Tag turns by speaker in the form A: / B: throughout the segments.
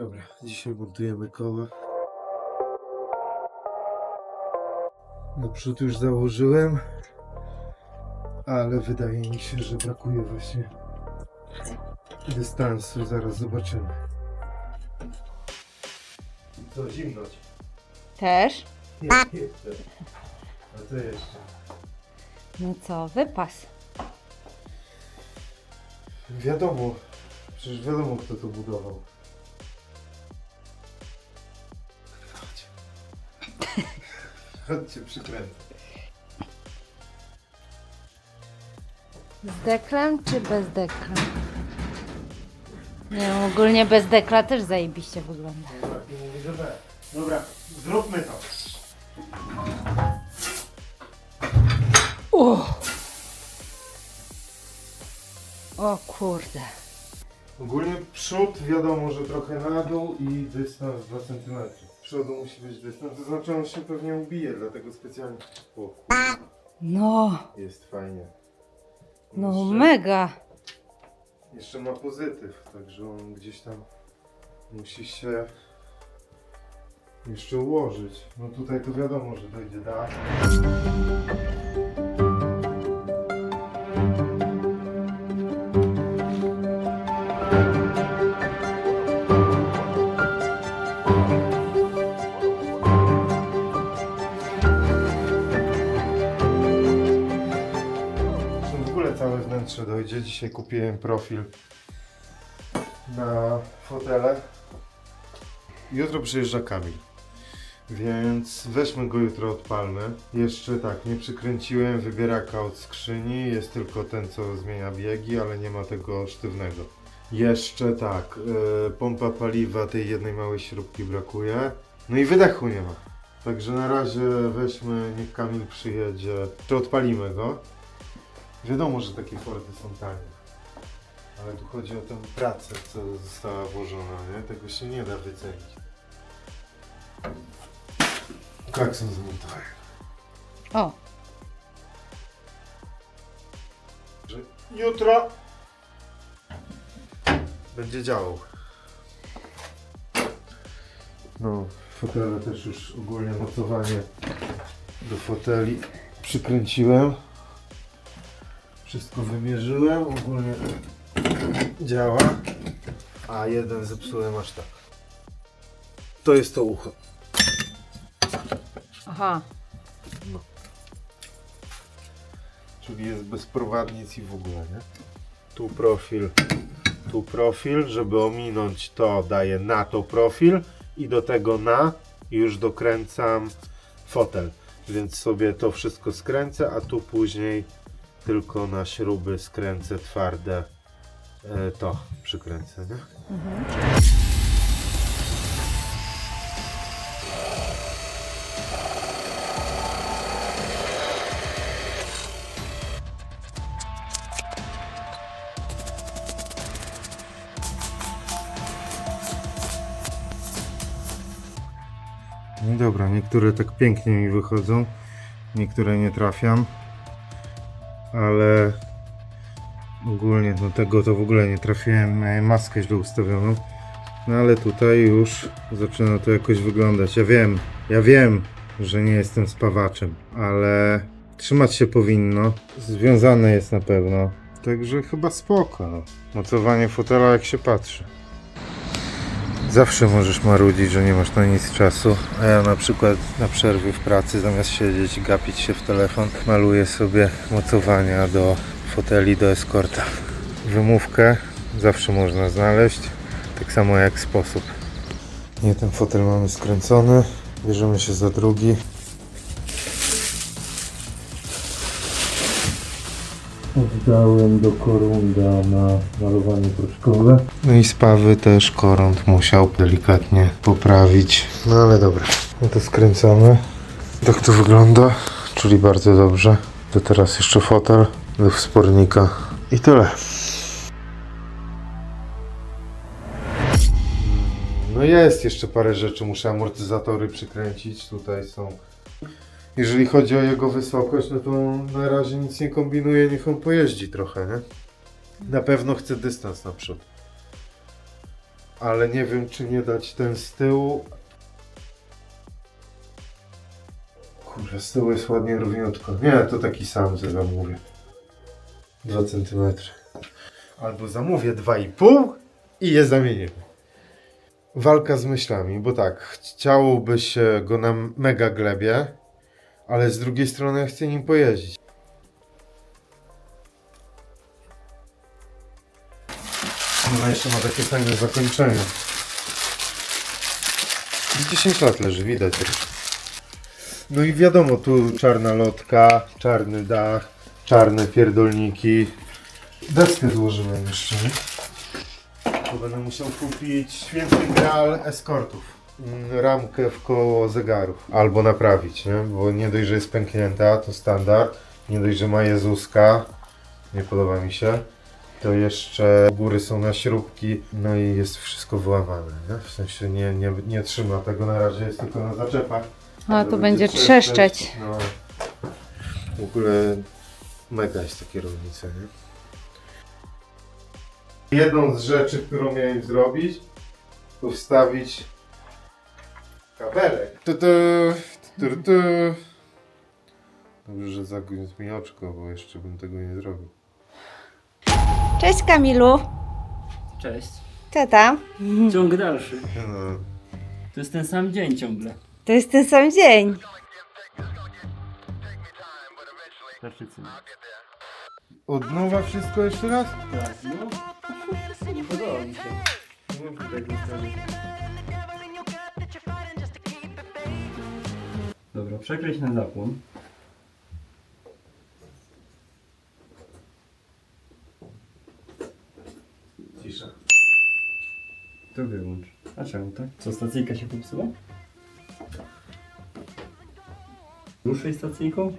A: Dobra, dzisiaj montujemy koła. Naprzód już założyłem, ale wydaje mi się, że brakuje właśnie dystansu. Zaraz zobaczymy. Co, zimno ci?
B: Też?
A: Nie, jeszcze. A co jeszcze?
B: No co, wypas.
A: Wiadomo, przecież wiadomo kto to budował. Chodźcie, przykręcę.
B: Z deklem czy bez dekla? Nie wiem, ogólnie bez dekla też zajebiście wygląda.
A: Mówi, że. Dobra, zróbmy to.
B: O kurde.
A: Ogólnie przód wiadomo, że trochę na dół i dystans 2 cm. Przodu musi być dystans, to znaczy on się pewnie ubije, dlatego specjalnie. O
B: No,
A: jest fajnie.
B: no
A: Jeszcze-
B: mega.
A: Jeszcze ma pozytyw, także on gdzieś tam musi się jeszcze ułożyć. No tutaj to wiadomo, że dojdzie dach. Wnętrze dojdzie. Dzisiaj kupiłem profil na fotele. Jutro przyjeżdża Kamil. Więc weźmy go jutro odpalmy. Jeszcze tak, nie przykręciłem wybieraka od skrzyni. Jest tylko ten, co zmienia biegi, ale nie ma tego sztywnego. Jeszcze tak, yy, pompa paliwa tej jednej małej śrubki brakuje. No i wydechu nie ma. Także na razie weźmy, niech Kamil przyjedzie, czy odpalimy go. Wiadomo, że takie Fordy są tanie. Ale tu chodzi o tę pracę, co została włożona, nie? Tego się nie da wycenić. Klakson zmontowałem.
B: O,
A: Że jutro będzie działał. No, fotele też już ogólnie mocowanie do foteli przykręciłem. Wszystko wymierzyłem, ogólnie działa. A jeden zepsułem aż tak. To jest to ucho.
B: aha.
A: Czyli jest bez prowadnic i w ogóle, nie? Tu profil, tu profil, żeby ominąć to daję na to profil i do tego na już dokręcam fotel. Więc sobie to wszystko skręcę, a tu później tylko na śruby skręcę twarde e, to przykręcę, nie? No dobra, niektóre tak pięknie mi wychodzą, niektóre nie trafiam, ale ogólnie do tego to w ogóle nie trafiłem, miałem maskę źle ustawioną, no ale tutaj już zaczyna to jakoś wyglądać. Ja wiem, ja wiem, że nie jestem spawaczem, ale trzymać się powinno, związane jest na pewno, także chyba spoko, no. Mocowanie fotela jak się patrzy. Zawsze możesz marudzić, że nie masz na nic czasu, a ja na przykład na przerwie w pracy zamiast siedzieć i gapić się w telefon, maluję sobie mocowania do foteli do eskorta. Wymówkę zawsze można znaleźć, tak samo jak sposób. Nie, ten fotel mamy skręcony, bierzemy się za drugi. Oddałem do korunda na malowanie proszkowe. No i spawy też korund musiał delikatnie poprawić. No ale dobra, no to skręcamy. Tak to wygląda, czyli bardzo dobrze. To teraz jeszcze fotel do wspornika i tyle. No jest jeszcze parę rzeczy, muszę amortyzatory przykręcić. Tutaj są jeżeli chodzi o jego wysokość, no to na razie nic nie kombinuję, niech on pojeździ trochę, nie? Na pewno chcę dystans naprzód. ale nie wiem czy nie dać ten z tyłu. Kurczę, z tyłu jest ładnie równiutko. Nie, to taki sam że zamówię. 2 cm. Albo zamówię 2,5 i je zamienimy. Walka z myślami, bo tak, chciałoby się go na mega glebie, ale z drugiej strony chcę nim pojeździć. Ona jeszcze ma takie fajne zakończenie. Z 10 lat leży, widać. No i wiadomo, tu czarna lotka, czarny dach, czarne pierdolniki. Deskę złożyłem jeszcze. To będę musiał kupić święty graal eskortów. Ramkę w koło zegarów. Albo naprawić, nie? Bo nie dość, że jest pęknięta, to standard. Nie dość, że ma Jezuska. Nie podoba mi się. To jeszcze góry są na śrubki, no i jest wszystko wyłamane, nie? W sensie nie, nie, nie trzyma tego na razie, jest tylko na zaczepach.
B: A tu będzie trzeszczeć.
A: No. W ogóle mega jest ta kierownica, nie? Jedną z rzeczy, którą miałem zrobić, to wstawić kabelek. Tu, tu, tu, tu, tu. Dobrze, że zagniótł mi oczko, bo jeszcze bym tego nie zrobił.
B: Cześć Kamilu.
C: Cześć.
B: Co tam?
C: Ciąg dalszy.
A: No,
C: To jest ten sam dzień ciągle.
B: To jest ten sam dzień.
C: Tarczycy.
A: od nowa wszystko jeszcze raz?
C: Tak, no. Nie podoba mi się. Dobra, przekreś na zapłon.
A: Cisza.
C: To wyłącz. A czemu tak? Co, stacyjka się popsuła? Ruszaj stacyjką?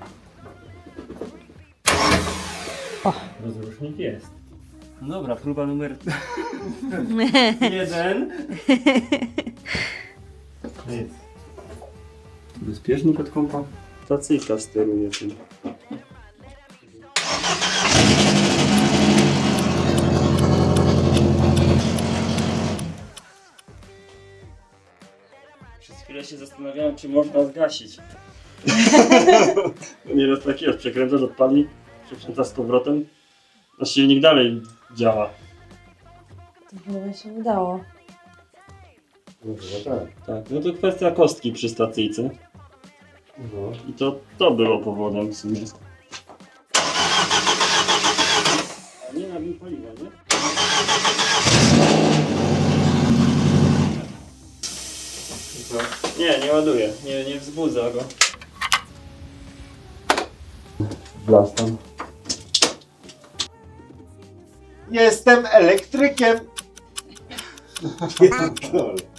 B: O.
C: Rozrusznik jest. No dobra, próba numer jeden.
A: Nic.
C: Bezpiecznik od kompa. Stacyjka steruje tym. Przez chwilę się zastanawiałem, czy można zgasić. Nieraz tak jest, przekręcasz, odpali, przekręcasz z powrotem, a silnik dalej działa.
B: To chyba się udało.
A: No tak.
C: Tak, no to kwestia kostki przy stacyjce.
A: No.
C: I to, to było powodem w sumie. A nie nabił paliwa, nie?
A: Co?
C: Nie, nie ładuje. Nie, nie wzbudza go. Blastam.
A: Jestem elektrykiem! Pierdolę.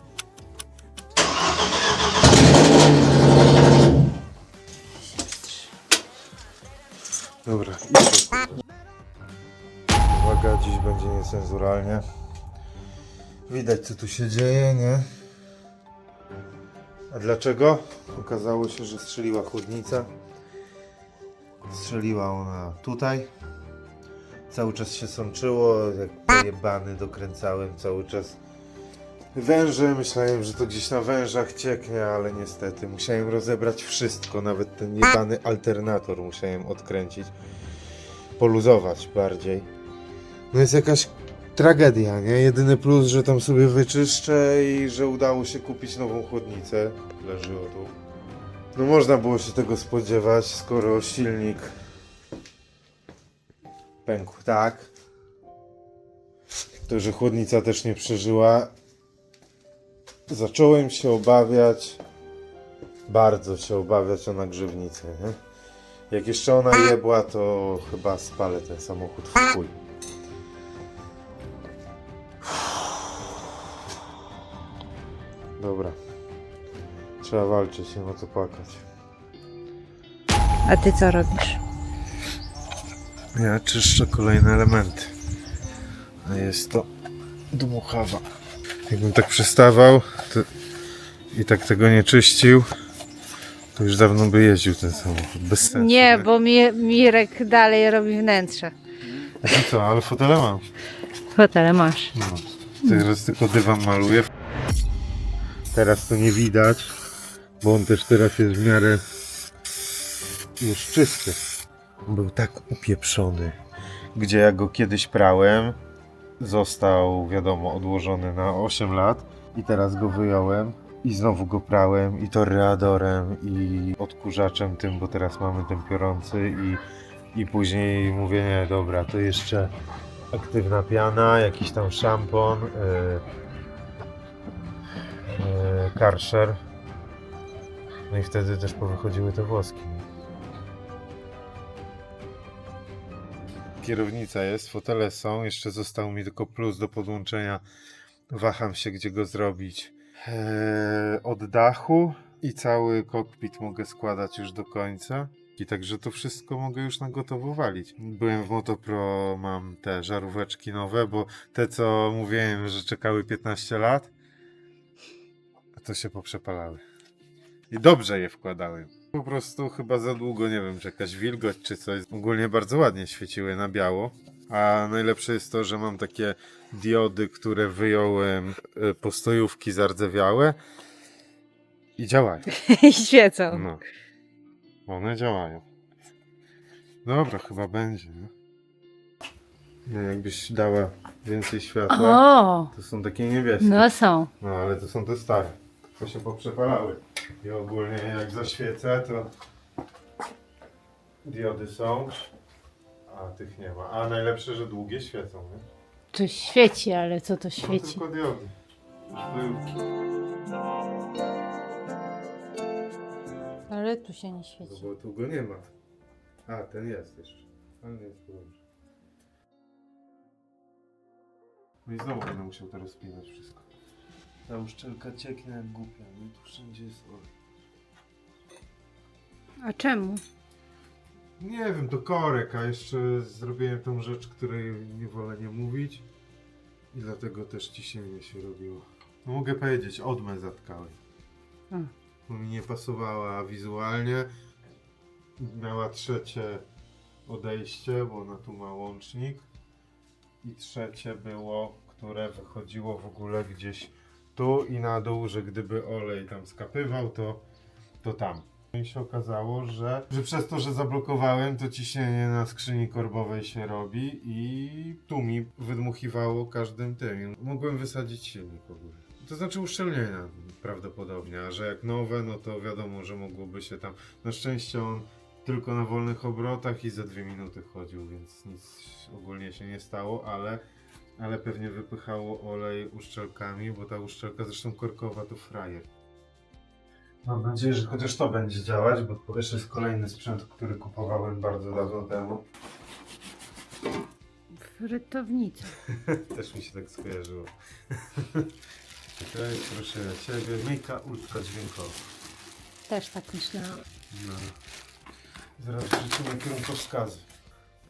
A: Dobra, idźmy. Uwaga, dziś będzie niecenzuralnie. Widać co tu się dzieje, nie? A dlaczego? Okazało się, że strzeliła chłodnica. Strzeliła ona tutaj. Cały czas się sączyło, jak pojebany dokręcałem cały czas węże. Myślałem, że to gdzieś na wężach cieknie, ale niestety musiałem rozebrać wszystko, nawet ten jebany alternator musiałem odkręcić, poluzować bardziej. No jest jakaś tragedia, nie? Jedyny plus, że tam sobie wyczyszczę i że udało się kupić nową chłodnicę. Leży o tu. No można było się tego spodziewać, skoro silnik pękł tak. To, że chłodnica też nie przeżyła. Zacząłem się obawiać, bardzo się obawiać o nagrzewnicę, nie? Jak jeszcze ona jebła, to chyba spalę ten samochód w chuj. Dobra. Trzeba walczyć, nie ma co płakać.
B: A ty co robisz?
A: Ja czyszczę kolejne elementy. A jest to dmuchawa. Jakbym tak przystawał to... i tak tego nie czyścił, to już dawno by jeździł ten samochód. Bez sensu.
B: Nie, bo Mi- Mirek dalej robi wnętrze.
A: No co, ale fotele mam.
B: Fotele masz.
A: No. Teraz tylko dywan maluję. Teraz to nie widać, bo on też teraz jest w miarę już czysty. Był tak upieprzony. Gdzie ja go kiedyś prałem, został, wiadomo, odłożony na 8 lat i teraz go wyjąłem i znowu go prałem i to readorem i odkurzaczem tym, bo teraz mamy ten piorący i, i później mówię, nie, dobra, to jeszcze aktywna piana, jakiś tam szampon, yy, yy. No i wtedy też powychodziły te włoski. Kierownica jest, fotele są, jeszcze został mi tylko plus do podłączenia. Waham się, gdzie go zrobić. Eee, od dachu i cały kokpit mogę składać już do końca. I także to wszystko mogę już na gotowo walić. Byłem w Motopro, mam te żaróweczki nowe, bo te co mówiłem, że czekały 15 lat, to się poprzepalały. I dobrze je wkładałem. Po prostu chyba za długo, nie wiem, czy jakaś wilgoć czy coś. Ogólnie bardzo ładnie świeciły na biało. A najlepsze jest to, że mam takie diody, które wyjąłem e, postojówki zardzewiałe i działają.
B: I świecą.
A: No. One działają. Dobra, chyba będzie. Nie? Nie, jakbyś dała więcej światła,
B: O,
A: to są takie niebieskie.
B: no są.
A: No ale to są te stare. To się poprzepalały. I ogólnie jak zaświecę, to diody są, a tych nie ma. A najlepsze, że długie świecą, nie?
B: Coś świeci, ale co to
A: No,
B: świeci?
A: tylko diody.
B: Ale tu się nie
A: No
B: świeci.
A: bo tu go nie ma. A, ten jest jeszcze. Ale nie jest dobrze. No i znowu będę musiał to rozpinać wszystko. Ta uszczelka cieknie jak głupia, no tu wszędzie jest olej.
B: A czemu?
A: Nie wiem, to korek, a jeszcze zrobiłem tą rzecz, której nie wolę nie mówić. I dlatego też ciśnienie się robiło. No mogę powiedzieć, odmę zatkałem.
B: A.
A: Bo mi nie pasowała wizualnie. Miała trzecie odejście, bo ona tu ma łącznik. I trzecie było, które wychodziło w ogóle gdzieś tu i na dół, że gdyby olej tam skapywał, to, to tam. No I się okazało, że, że przez to, że zablokowałem, to ciśnienie na skrzyni korbowej się robi i tu mi wydmuchiwało każdym tym. Mogłem wysadzić silnik w ogóle. To znaczy uszczelnienia prawdopodobnie, a że jak nowe, no to wiadomo, że mogłoby się tam... Na szczęście on tylko na wolnych obrotach i za dwie minuty chodził, więc nic ogólnie się nie stało, ale, ale pewnie wypychało olej uszczelkami, bo ta uszczelka zresztą korkowa to frajer. Mam nadzieję, że chociaż to będzie działać, bo to też jest kolejny sprzęt, który kupowałem bardzo dawno temu.
B: Frytownica.
A: Też mi się tak skojarzyło. Czekaj, proszę Ciebie, Mika Ultra dźwiękowa.
B: Też tak myślałam.
A: No. Zaraz wrzucimy kierunkowskazy.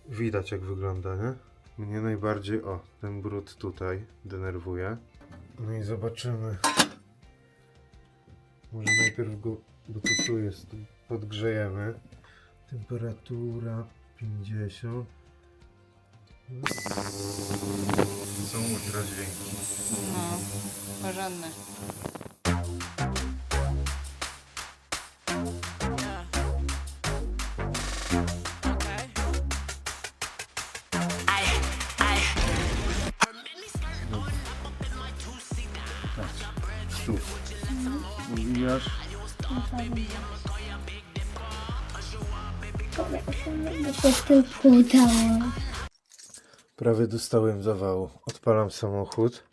A: Widać jak wygląda, nie? Mnie najbardziej, o, ten brud tutaj denerwuje. No i zobaczymy. Może najpierw go, bo to tu jest, podgrzejemy. Temperatura 50. Są ultra dźwięki.
B: No, porządne.
D: Udało.
A: Prawie dostałem zawału. Odpalam samochód.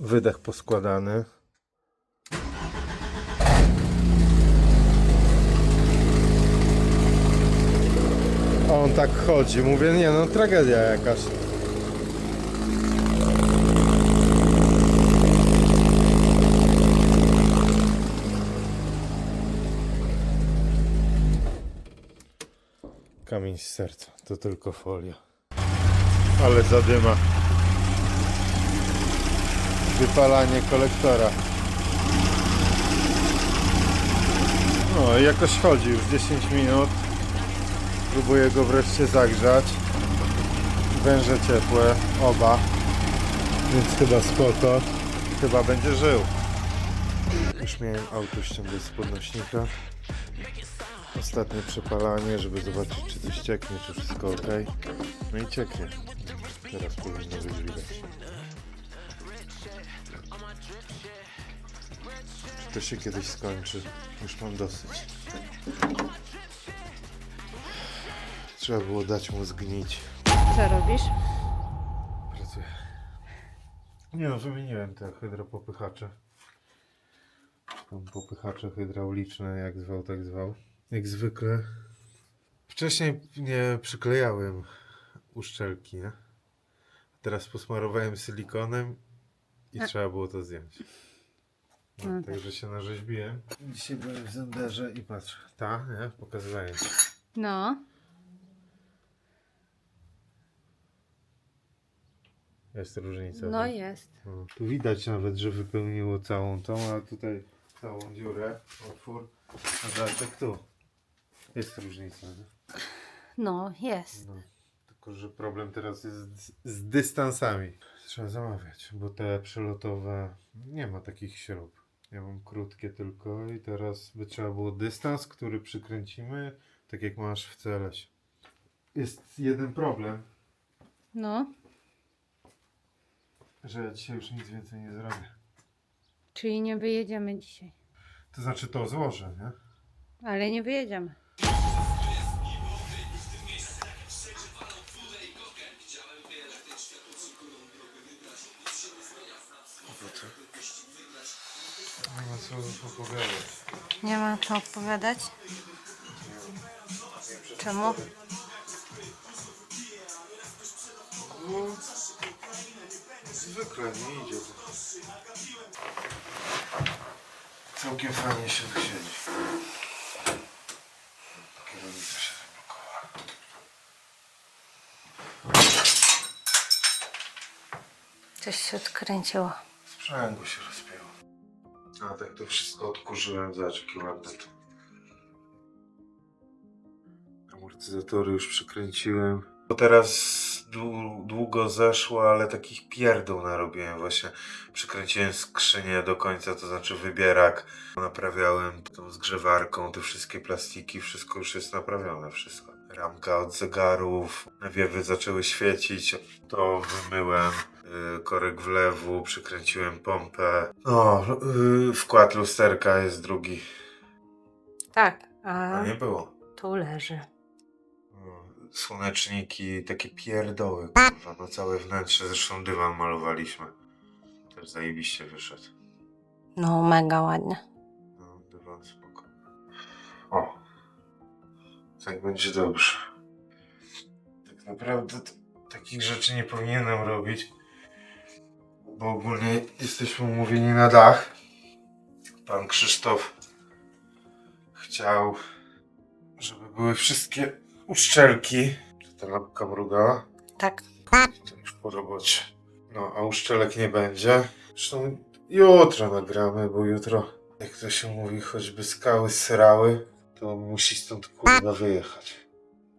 A: Wydech poskładany. On tak chodzi. Mówię, nie no, tragedia jakaś. Kamień z serca, to tylko folia. Ale zadyma. Wypalanie kolektora. No jakoś chodzi już 10 minut. Próbuję go wreszcie zagrzać. Węże ciepłe, oba. Więc chyba spoko. Chyba będzie żył. Już miałem auto ściągać z podnośnika. Ostatnie przepalanie, żeby zobaczyć czy coś cieknie, czy wszystko ok. No i cieknie. Teraz powinno być widać. Czy to się kiedyś skończy? Już mam dosyć. Trzeba było dać mu zgnić.
B: Co robisz?
A: Pracuję. Nie no, wymieniłem te hydropopychacze. Tam popychacze hydrauliczne, jak zwał, tak zwał. Jak zwykle. Wcześniej nie przyklejałem uszczelki, nie? Teraz posmarowałem silikonem i
B: A.
A: trzeba było to zdjąć. No,
B: No
A: także się narzeźbiłem. Dzisiaj byłem w zenderze i patrz. Ta, nie? Pokazywałem.
B: No.
A: Jest różnica.
B: No
A: nie?
B: jest.
A: No, tu widać nawet, że wypełniło całą tą, a tutaj całą dziurę, otwór. A jak tu. Jest różnica, nie?
B: No, jest.
A: No. Tylko, że problem teraz jest z, z dystansami. Trzeba zamawiać, bo te przelotowe nie ma takich śrub. Ja mam krótkie tylko i teraz by trzeba było dystans, który przykręcimy, tak jak masz w CLS. Jest jeden problem,
B: No.
A: że ja dzisiaj już nic więcej nie zrobię.
B: Czyli nie wyjedziemy dzisiaj.
A: To znaczy to złożę, nie?
B: Ale nie wyjedziemy.
A: Nie ma co opowiadać.
B: Nie ma co opowiadać. Czemu?
A: Zwykle nie idzie. Całkiem fajnie się tu. Kierownica się zablokowała.
B: Coś się odkręciło.
A: Sprzęgło się rozpięło. A tak to wszystko odkurzyłem. Zobacz jaki ładny to. Amortyzatory już przykręciłem. Bo teraz dłu- długo zeszło, ale takich pierdół narobiłem właśnie. Przykręciłem skrzynię do końca, to znaczy wybierak. Naprawiałem tą zgrzewarką, te wszystkie plastiki, wszystko już jest naprawione, wszystko. Ramka od zegarów, nawiewy zaczęły świecić, to wymyłem. Yy, korek wlewu, przykręciłem pompę. No, yy, wkład lusterka jest drugi.
B: Tak,
A: A
B: a
A: nie było.
B: tu leży.
A: No, Słoneczniki, takie pierdoły, kurwa, na całe wnętrze. Zresztą dywan malowaliśmy. Też zajebiście wyszedł.
B: No, mega ładnie.
A: No, dywan spoko. O! Tak będzie dobrze. Tak naprawdę takich rzeczy nie powinienem robić, bo ogólnie jesteśmy umówieni na dach. Pan Krzysztof chciał, żeby były wszystkie uszczelki. Czy ta lampka mrugała?
B: Tak.
A: To już po robocie. No, a uszczelek nie będzie. Zresztą jutro nagramy, bo jutro, jak to się mówi, choćby skały srały, to musi stąd kurwa wyjechać.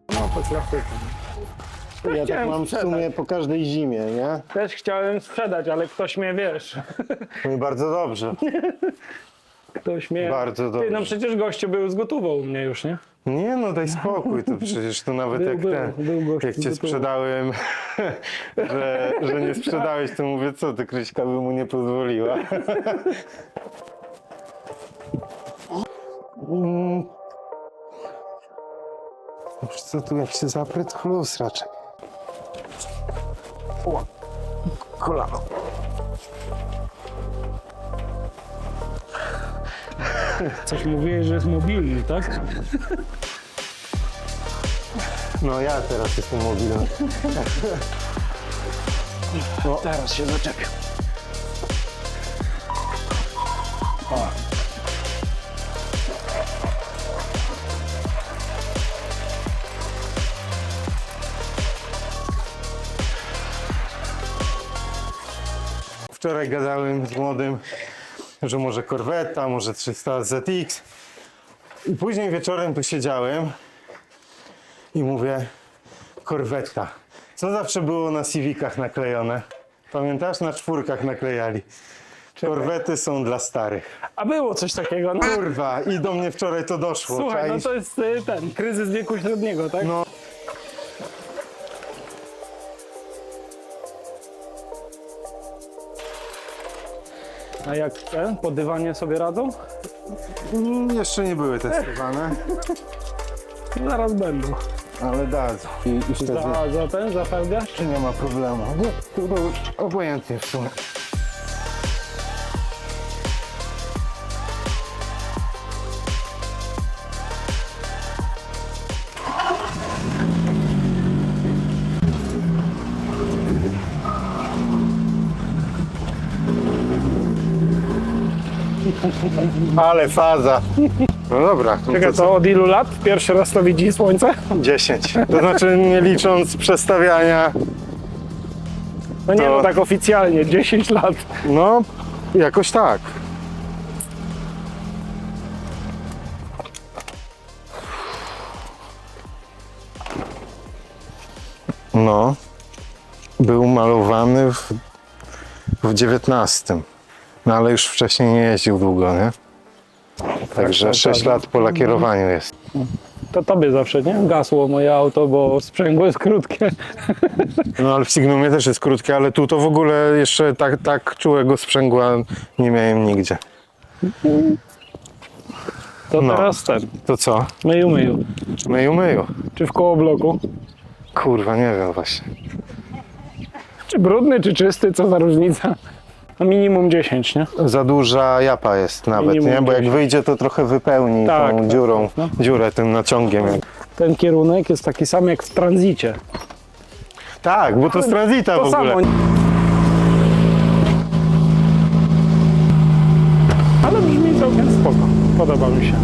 E: No, to klasyka.
F: Ja tak
E: Chciałem
F: mam w
E: sprzedać.
F: sumie po każdej zimie, nie?
E: Też chciałem sprzedać, ale ktoś mnie, wiesz,
F: No i bardzo dobrze,
E: ktoś mnie...
F: bardzo
E: Ty, no
F: dobrze.
E: przecież gościu był z gotową u mnie już, nie?
F: Nie no, daj spokój, to przecież to nawet
E: Był,
F: jak
E: był,
F: ten,
E: był gościu
F: jak cię sprzedałem, że, że nie sprzedałeś, to mówię, co ty, Kryśka by mu nie pozwoliła. Mm. Wiesz co tu, jak się zapry, to raczej. O, kolano.
E: Coś mówiłeś, że jest mobilny, tak?
F: No ja teraz jestem mobilny.
E: Teraz się zaczepię.
F: Wczoraj gadałem z młodym, że może Corvetta, może 300 ZX. I później wieczorem tu siedziałem i mówię, Corvetta. Co zawsze było na Civicach naklejone?
A: Pamiętasz? Na czwórkach naklejali. Korwety są dla starych.
E: A było coś takiego, no.
A: Kurwa, i do mnie wczoraj to doszło.
E: Słuchaj, no
A: czaisz?
E: to jest y, ten, kryzys wieku średniego, tak?
A: No.
E: A jak ten, po dywanie sobie radzą?
A: Mm, Jeszcze nie były testowane,
E: zaraz będą.
A: ale dadzą. I, i wtedy
E: Za, za ten, za felgę?
A: czy nie ma problemu. To, już obojętnie w sumie. Ale faza. No dobra, no
E: Czekaj,
A: co?
E: to od ilu lat pierwszy raz to widzi słońce?
A: 10. To znaczy nie licząc przestawiania,
E: No nie,
A: To-
E: no tak oficjalnie, 10 lat.
A: no jakoś tak. No, był malowany w, w 19. No ale już wcześniej nie jeździł długo, nie? Także
E: tak,
A: 6
E: tak.
A: lat po lakierowaniu jest.
E: To tobie zawsze, nie? Gasło moje auto, bo sprzęgło jest krótkie.
A: No ale w Signumie też jest krótkie, ale tu to w ogóle jeszcze tak, tak czułego sprzęgła nie miałem nigdzie.
E: To
A: No.
E: teraz ten,
A: To co?
E: myju, myju.
A: Myju, myju.
E: Czy w koło bloku?
A: Kurwa, nie wiem właśnie.
E: Czy brudny, czy czysty, co za różnica? No minimum 10, nie?
A: Za duża japa jest nawet,
E: Minimum
A: nie? Bo jak
E: 10.
A: wyjdzie, to trochę wypełni
E: Tak,
A: tą
E: tak,
A: dziurą,
E: tak, no.
A: dziurę tym naciągiem.
E: Ten kierunek jest taki sam jak w tranzycie.
A: Tak, bo to z tranzyta w ogóle.
E: samo. Ale brzmi całkiem spoko. Podoba mi się.